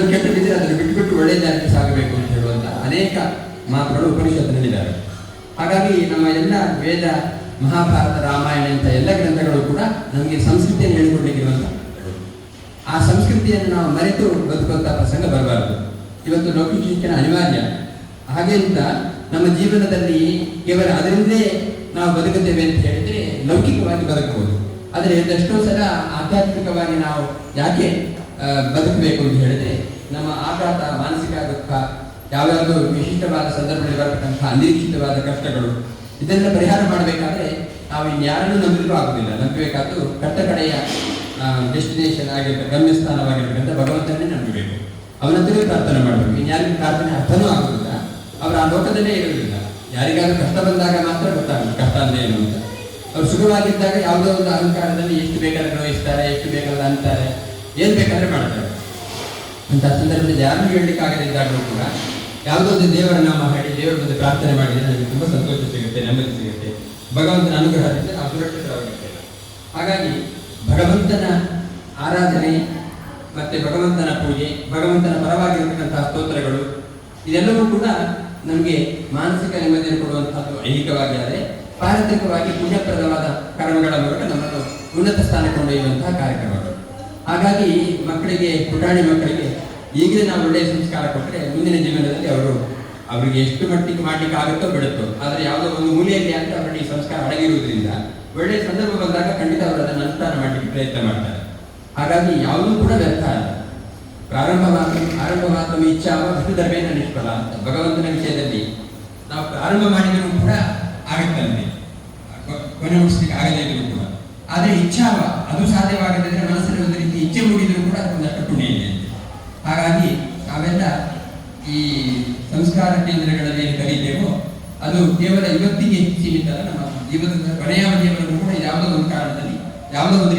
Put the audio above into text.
ಏನಾದರೂ ಕೆಟ್ಟದಿದ್ರೆ ಅದನ್ನು ಬಿಟ್ಟುಬಿಟ್ಟು ಒಳ್ಳೆಯ ದಾರಿಗೆ ಸಾಗಬೇಕು ಅಂತ ಹೇಳುವಂಥ ಅನೇಕ ಮಾತುಗಳು ಉಪನಿಷತ್ತಿನಲ್ಲಿದ್ದಾವೆ ಹಾಗಾಗಿ ನಮ್ಮ ಎಲ್ಲ ವೇದ, ಮಹಾಭಾರತ, ರಾಮಾಯಣ ಇಂಥ ಎಲ್ಲ ಗ್ರಂಥಗಳು ಕೂಡ ನಮಗೆ ಸಂಸ್ಕೃತಿಯನ್ನು ಹೇಳಿಕೊಂಡಿರುವಂಥ ಆ ಸಂಸ್ಕೃತಿಯನ್ನು ನಾವು ಮರೆತು ಬದುಕುವಂಥ ಪ್ರಸಂಗ ಬರಬಾರದು. ಇವತ್ತು ಲೌಕಿಕ ಶಿಕ್ಷಣ ಅನಿವಾರ್ಯ. ಹಾಗೆ ಅಂತ ನಮ್ಮ ಜೀವನದಲ್ಲಿ ಕೇವಲ ಅದರಿಂದಲೇ ನಾವು ಬದುಕುತ್ತೇವೆ ಅಂತ ಹೇಳಿದ್ರೆ ಲೌಕಿಕವಾಗಿ ಬದುಕಬಹುದು. ಆದರೆ ಎಷ್ಟೋ ಸಲ ಆಧ್ಯಾತ್ಮಿಕವಾಗಿ ನಾವು ಯಾಕೆ ಬದುಕಬೇಕು ಅಂತ ಹೇಳಿದ್ರೆ ನಮ್ಮ ಆಘಾತ, ಮಾನಸಿಕ ದುಃಖ, ಯಾವ್ಯಾವುದೋ ವಿಶಿಷ್ಟವಾದ ಸಂದರ್ಭದಲ್ಲಿ ಬರತಕ್ಕಂತಹ ಅನಿರೀಕ್ಷಿತವಾದ ಕಷ್ಟಗಳು, ಇದೆಲ್ಲ ಪರಿಹಾರ ಮಾಡಬೇಕಾದ್ರೆ ನಾವು ಇನ್ಯಾರನ್ನು ನಂಬಲಿಕ್ಕೂ ಆಗುದಿಲ್ಲ. ನಂಬಬೇಕಾದ್ದು ಕಟ್ಟ ಕಡೆಯ ಡೆಸ್ಟಿನೇಷನ್ ಆಗಿರ್ತ ಗಮ್ಯಸ್ಥಾನವಾಗಿರ್ತಕ್ಕಂಥ ಭಗವಂತನೇ ನಂಬಬೇಕು. ಅವನಂತಲೇ ಪ್ರಾರ್ಥನೆ ಮಾಡಬೇಕು. ಇನ್ಯಾರಿಗೂ ಪ್ರಾರ್ಥನೆ ಅರ್ಥನೂ ಆಗುದಿಲ್ಲ. ಅವರು ಆ ಲೋಕದಲ್ಲೇ ಇರುವುದಿಲ್ಲ. ಯಾರಿಗಾದ್ರೂ ಕಷ್ಟ ಬಂದಾಗ ಮಾತ್ರ ಗೊತ್ತಾಗುತ್ತೆ ಕಷ್ಟ ಅಂದ್ರೆ ಏನು ಅಂತ. ಅವ್ರು ಸುಖವಾಗಿದ್ದಾಗ ಯಾವುದೋ ಒಂದು ಅಹಂಕಾರದಲ್ಲಿ ಎಷ್ಟು ಬೇಕಾದ್ರೆ ನೋಯಿಸ್ತಾರೆ, ಎಷ್ಟು ಬೇಕಾದ್ರೆ ಅಂತಾರೆ. ಏನ್ ಬೇಕಾದ್ರೆ ಮಾಡ್ತಾರೆ. ಅಂತ ಸಂದರ್ಭದಲ್ಲಿ ಯಾರನ್ನು ಹೇಳಲಿಕ್ಕಾಗದಿದ್ದಾಗಲೂ ಕೂಡ ಯಾವುದೋ ಒಂದು ದೇವರ ನಾಮ ಹೇಳಿ ದೇವರ ಮುಂದೆ ಪ್ರಾರ್ಥನೆ ಮಾಡಿದರೆ ನನಗೆ ತುಂಬ ಸಂತೋಷ ಸಿಗುತ್ತೆ, ನೆಮ್ಮದಿ ಸಿಗುತ್ತೆ. ಭಗವಂತನ ಅನುಗ್ರಹದಿಂದ ನಾವು ಸುರಕ್ಷಿತವಾಗುತ್ತೆ ಹಾಗಾಗಿ ಭಗವಂತನ ಆರಾಧನೆ ಮತ್ತೆ ಭಗವಂತನ ಪೂಜೆ, ಭಗವಂತನ ಪರವಾಗಿರತಕ್ಕಂತಹ ಸ್ತೋತ್ರಗಳು, ಇದೆಲ್ಲವೂ ಕೂಡ ನಮಗೆ ಮಾನಸಿಕ ನೆಮ್ಮದಿಯನ್ನು ಕೊಡುವಂತಹದ್ದು ಐಹಿಕವಾಗಿ ಆದರೆ ಪಾರತ್ರಿಕವಾಗಿ ಪೂಜಾಪ್ರದವಾದ ಕರ್ಮಗಳ ಮೂಲಕ ನಮ್ಮನ್ನು ಉನ್ನತ ಸ್ಥಾನಕ್ಕೆ ಕೊಂಡೊಯ್ಯುವಂತಹ ಕಾರ್ಯಕ್ರಮಗಳು. ಹಾಗಾಗಿ ಮಕ್ಕಳಿಗೆ, ಪುಟಾಣಿ ಮಕ್ಕಳಿಗೆ ಈಗಲೇ ನಾವು ಒಳ್ಳೆಯ ಸಂಸ್ಕಾರ ಕೊಟ್ಟರೆ ಮುಂದಿನ ಜೀವನದಲ್ಲಿ ಅವರು ಅವರಿಗೆ ಎಷ್ಟು ಮಟ್ಟಿಗೆ ಮಾಡ್ಲಿಕ್ಕೆ ಆಗುತ್ತೋ ಬಿಡುತ್ತೋ, ಆದರೆ ಯಾವುದೋ ಒಂದು ಮೂಲೆಯಲ್ಲಿ ಅಂತ ಅವರಲ್ಲಿ ಸಂಸ್ಕಾರ ಅಡಗಿರುವುದರಿಂದ ಒಳ್ಳೆಯ ಸಂದರ್ಭ ಬಂದಾಗ ಖಂಡಿತ ಅವರು ಅದನ್ನು ಅನುಷ್ಠಾನ ಮಾಡಲಿಕ್ಕೆ ಪ್ರಯತ್ನ ಮಾಡ್ತಾರೆ. ಹಾಗಾಗಿ ಯಾವುದೂ ಕೂಡ ವ್ಯರ್ಥ ಅಲ್ಲ. ಪ್ರಾರಂಭವಾದ ಮಾತ್ರ ಇಚ್ಛಾವ ವಿಷ್ಣು ಧರ್ಮೇನ ನಿಷ್ಫಲ ಅಂತ ಭಗವಂತನ ವಿಷಯದಲ್ಲಿ ನಾವು ಪ್ರಾರಂಭ ಮಾಡಿದರೂ ಕೂಡ ಆಗುತ್ತಂತೆ ಕೊನೆ ಮುಗಿಸ್ಲಿಕ್ಕೆ ಆಗದೇ ಇದ್ರು ಕೂಡ. ಆದರೆ ಇಚ್ಛಾವ ಅದು ಸಾಧ್ಯವಾಗದಿದ್ದರೆ ಮನಸ್ಸಿನಲ್ಲಿ ಒಂದು ಇಚ್ಛೆ ಮೂಡಿದರೂ ಕೂಡ ಅದೊಂದಷ್ಟು ಪುಣ್ಯ ಇದೆ. ಹಾಗಾಗಿ ನಾವೆಲ್ಲ ಈ ಸಂಸ್ಕಾರ ಕೇಂದ್ರಗಳಲ್ಲಿ ಏನು ಕರೀತೇವೋ, ಅದು ಕೇವಲ ಇವತ್ತಿಗೆ ಸೀಮಿತ ನಮ್ಮ ಜೀವನದ ಕೊನೆಯ ಅವಧಿಯವರೆಗೂ ಕೂಡ ಯಾವುದೋ ಒಂದು ಕಾರಣದಲ್ಲಿ, ಯಾವುದೋ ಒಂದು